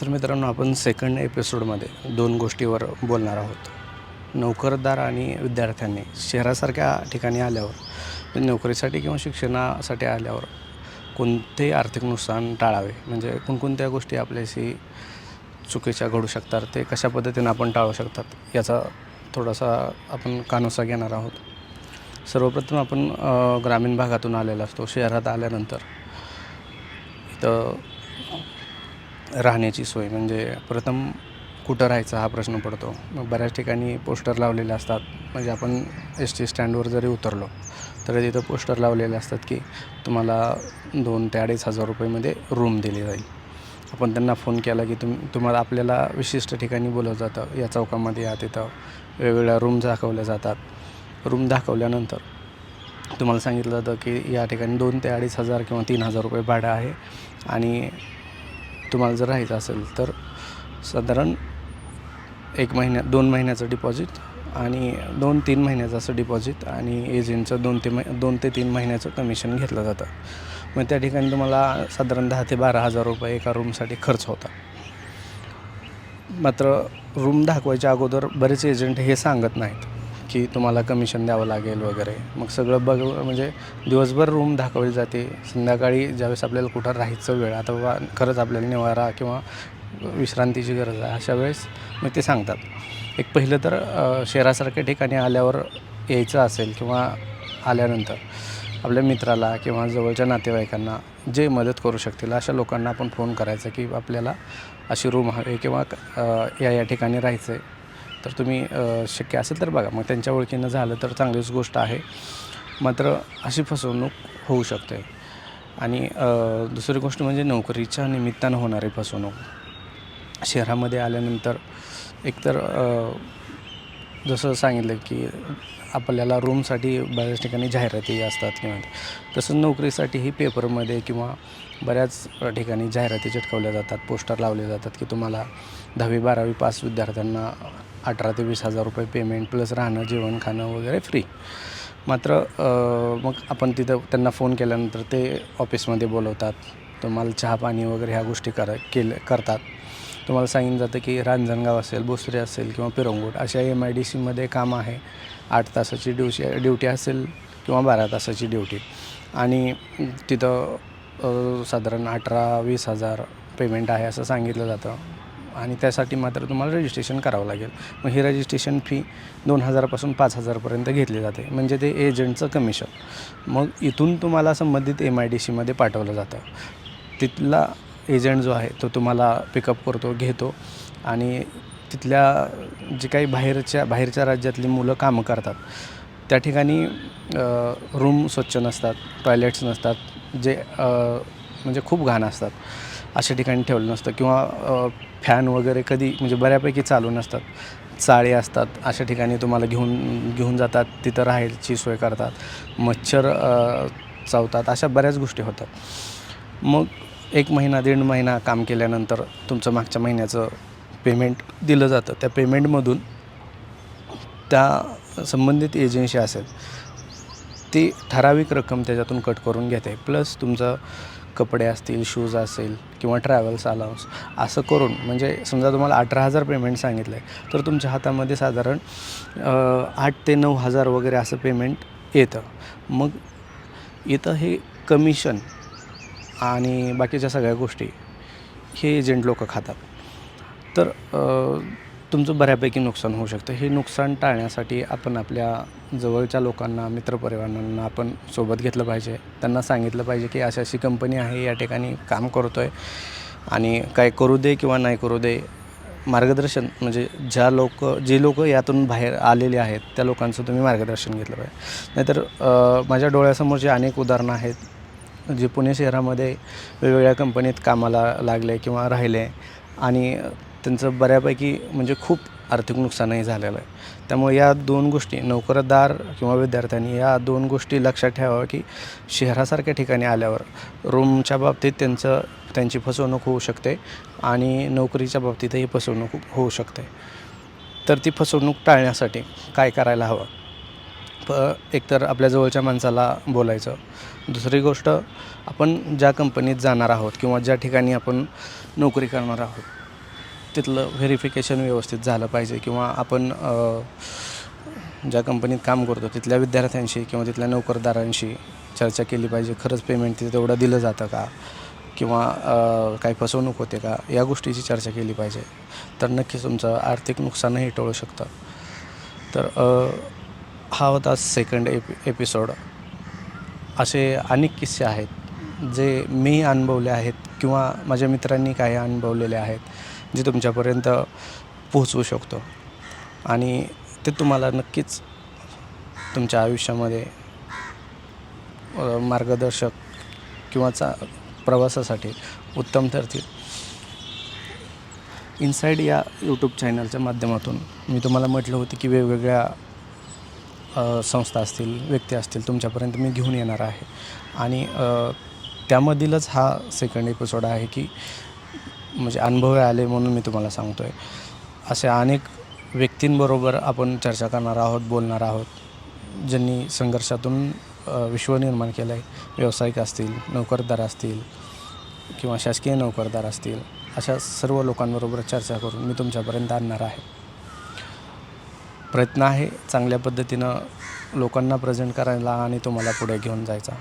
तर मित्रांनो आपण सेकंड एपिसोडमध्ये दोन गोष्टीवर बोलणार आहोत. नोकरदार आणि विद्यार्थ्यांनी शहरासारख्या ठिकाणी आल्यावर नोकरीसाठी किंवा शिक्षणासाठी आल्यावर कोणते आर्थिक नुकसान टाळावे? म्हणजे कोणकोणत्या गोष्टी आपल्याशी चुकीच्या घडू शकतात? ते कशा पद्धतीनं आपण टाळू शकतात? याचा थोडासा आपण कानोसा घेणार आहोत. सर्वप्रथम आपण ग्रामीण भागातून आलेला असतो. शहरात आल्यानंतर इथं राहण्याची सोय. म्हणजे प्रथम कुठं राहायचा हा प्रश्न पडतो. मग बऱ्याच ठिकाणी पोस्टर लावलेले असतात. म्हणजे आपण एस टी स्टँडवर जरी उतरलो तरी तिथं पोस्टर लावलेले असतात की तुम्हाला दोन ते अडीच हजार रुपयेमध्ये रूम दिली जाईल. आपण त्यांना फोन केला की तुम तुम्हाला आपल्याला विशिष्ट ठिकाणी बोलवलं जातं. या चौकामध्ये या तिथं वेगवेगळ्या रूम दाखवल्या जातात. रूम दाखवल्यानंतर तुम्हाला सांगितलं जातं की या ठिकाणी दोन ते अडीच हजार किंवा तीन हजार रुपये भाडं आहे. आणि तुम्हाला जर राहायचं असेल तर साधारण एक महिन्या दोन महिन्याचं डिपॉझिट आणि दोन तीन महिन्याचं असं डिपॉझिट आणि एजंटचं दोन ते मै दोन ते तीन महिन्याचं कमिशन घेतलं जातं. मग त्या ठिकाणी तुम्हाला साधारण दहा ते बारा हजार रुपये एका रूमसाठी खर्च होता. मात्र रूम दाखवायच्या अगोदर बरेच एजंट हे सांगत नाहीत. की तुम्हाला कमिशन द्यावं लागेल वगैरे. मग सगळं बघ म्हणजे दिवसभर रूम दाखवली जाते. संध्याकाळी ज्यावेळेस आपल्याला कुठं राहायचं वेळ आता बाबा खरंच आपल्याला निवारा किंवा विश्रांतीची गरज आहे अशा वेळेस मग ते सांगतात. एक पहिलं तर शहरासारख्या ठिकाणी आल्यावर यायचं असेल किंवा आल्यानंतर आपल्या मित्राला किंवा जवळच्या नातेवाईकांना जे मदत करू शकतील अशा लोकांना आपण फोन करायचा की आपल्याला अशी रूम हवी किंवा या या ठिकाणी राहायचं आहे तर तुम्ही शक्य असेल तर बघा. मग त्यांच्या ओळखीनं झालं तर चांगलीच गोष्ट आहे. मात्र अशी फसवणूक होऊ शकते. आणि दुसरी गोष्ट म्हणजे नोकरीच्या निमित्तानं होणारी फसवणूक. शहरामध्ये आल्यानंतर एकतर जसं सांगितलं की आपल्याला रूमसाठी बऱ्याच ठिकाणी जाहिराती असतात किंवा तसंच नोकरीसाठीही पेपरमध्ये किंवा बऱ्याच ठिकाणी जाहिराती चिटकवल्या जातात पोस्टर लावले जातात की तुम्हाला दहावी बारावी पास विद्यार्थ्यांना अठरा ते वीस हजार रुपये पेमेंट प्लस राहणं जेवण खाणं वगैरे फ्री मात्र मग आपण तिथं त्यांना फोन केल्यानंतर ते ऑफिसमध्ये बोलवतात. तुम्हाला चहा पाणी वगैरे ह्या गोष्टी कर केलं करतात. तुम्हाला सांगितलं जातं की रांजणगाव असेल भोसरी असेल किंवा पिरंगूट अशा एम आय डी सीमध्ये काम आहे. आठ तासाची ड्युशी ड्युटी असेल किंवा बारा तासाची ड्युटी आणि तिथं साधारण अठरा वीस हजार पेमेंट आहे असं सांगितलं जातं. आणि त्यासाठी मात्र तुम्हाला रजिस्ट्रेशन करावं लागेल. मग ही रजिस्ट्रेशन फी दोन हजारापासून पाच हजारपर्यंत घेतली जाते. म्हणजे ते एजंटचं कमिशन मग इथून तुम्हाला संबंधित एम आय डी सीमध्ये पाठवलं जातं. तिथला एजंट जो आहे तो तुम्हाला पिकअप करतो घेतो आणि तिथल्या जी काही बाहेरच्या बाहेरच्या राज्यातली मुलं कामं करतात. त्या ठिकाणी रूम स्वच्छ नसतात टॉयलेट्स नसतात जे म्हणजे खूप घाण असतात. अशा ठिकाणी ठेवलं नसतं. किंवा फॅन वगैरे कधी म्हणजे बऱ्यापैकी चालू नसतात. चाळे असतात. अशा ठिकाणी तुम्हाला घेऊन घेऊन जातात. तिथं राहायची सोय करतात. मच्छर चावतात. अशा बऱ्याच गोष्टी होतात. मग एक महिना दीड महिना काम केल्यानंतर तुमचं मागच्या महिन्याचं पेमेंट दिलं जातं. त्या पेमेंटमधून त्या संबंधित एजन्सी असेल ती ठराविक रक्कम त्याच्यातून कट करून घेते. प्लस तुमचं कपडे असतील शूज असेल किंवा ट्रॅव्हल्स अलाउन्स असं करून म्हणजे समजा तुम्हाला अठरा हजार पेमेंट सांगितलं आहे तर तुमच्या हातामध्ये साधारण आठ ते नऊ हजार वगैरे असं पेमेंट येतं. मग इथं हे कमिशन आणि बाकीच्या सगळ्या गोष्टी हे एजंट लोक खातात. तर तुमचं बऱ्यापैकी नुकसान होऊ शकतं. हे नुकसान टाळण्यासाठी आपण आपल्या जवळच्या लोकांना मित्रपरिवारांना आपण सोबत घेतलं पाहिजे. त्यांना सांगितलं पाहिजे की अशी अशी कंपनी आहे या ठिकाणी काम करतो आहे आणि काय करू दे किंवा नाही करू दे. मार्गदर्शन म्हणजे ज्या लोक जे लोक यातून बाहेर आलेले आहेत त्या लोकांचं तुम्ही मार्गदर्शन घेतलं पाहिजे. नाहीतर माझ्या माझ्या डोळ्यासमोरचे अनेक उदाहरणं आहेत जे पुणे शहरामध्ये वेगवेगळ्या कंपनीत कामाला लागले किंवा राहिले आणि त्यांचं बऱ्यापैकी म्हणजे खूप आर्थिक नुकसानही झालेलं आहे. त्यामुळे या दोन गोष्टी नोकरदार किंवा विद्यार्थ्यांनी या दोन गोष्टी लक्षात ठेवाव्या की शहरासारख्या ठिकाणी आल्यावर रूमच्या बाबतीत त्यांचं त्यांची फसवणूक होऊ शकते आणि नोकरीच्या बाबतीतही फसवणूक होऊ शकते. तर ती फसवणूक टाळण्यासाठी काय करायला हवं? प एकतर आपल्या जवळच्या माणसाला बोलायचं. दुसरी गोष्ट आपण ज्या कंपनीत जाणार आहोत किंवा ज्या ठिकाणी आपण नोकरी करणार आहोत तिथलं व्हेरिफिकेशन व्यवस्थित झालं पाहिजे किंवा आपण ज्या कंपनीत काम करतो तिथल्या विद्यार्थ्यांशी किंवा तिथल्या नोकरदारांशी चर्चा केली पाहिजे. खरंच पेमेंट तिथे तेवढं दिलं जातं का? किंवा काही फसवणूक होते का? या गोष्टीची चर्चा केली पाहिजे. तर नक्कीच तुमचं आर्थिक नुकसानही टळू शकतं. तर हा होता सेकंड एपि एपिसोड असे अनेक किस्से आहेत जे मी अनुभवले आहेत किंवा माझ्या मित्रांनी काही अनुभवलेले आहेत. जे तुमच्यापर्यंत पोहोचवू शकतो. आणि ते तुम्हाला नक्कीच तुमच्या आयुष्यामध्ये मार्गदर्शक किंवा चा प्रवासासाठी उत्तम ठरतील. इनसाईड या यूट्यूब चॅनलच्या माध्यमातून मी तुम्हाला म्हटलं होतं की वेगवेगळ्या संस्था असतील व्यक्ती असतील तुमच्यापर्यंत मी घेऊन येणार आहे. आणि त्यामधीलच हा सेकंड एपिसोड आहे की म्हणजे अनुभव आले म्हणून मी तुम्हाला सांगतो आहे असे अनेक व्यक्तींबरोबर आपण चर्चा करणार आहोत बोलणार आहोत ज्यांनी संघर्षातून विश्व निर्माण केलं आहे व्यावसायिक असतील नोकरदार असतील किंवा शासकीय नोकरदार असतील अशा सर्व लोकांबरोबर चर्चा करून मी तुमच्यापर्यंत आणणार आहे. प्रयत्न आहे चांगल्या पद्धतीनं लोकांना प्रेझेंट करायला आणि तुम्हाला पुढे घेऊन जायचा.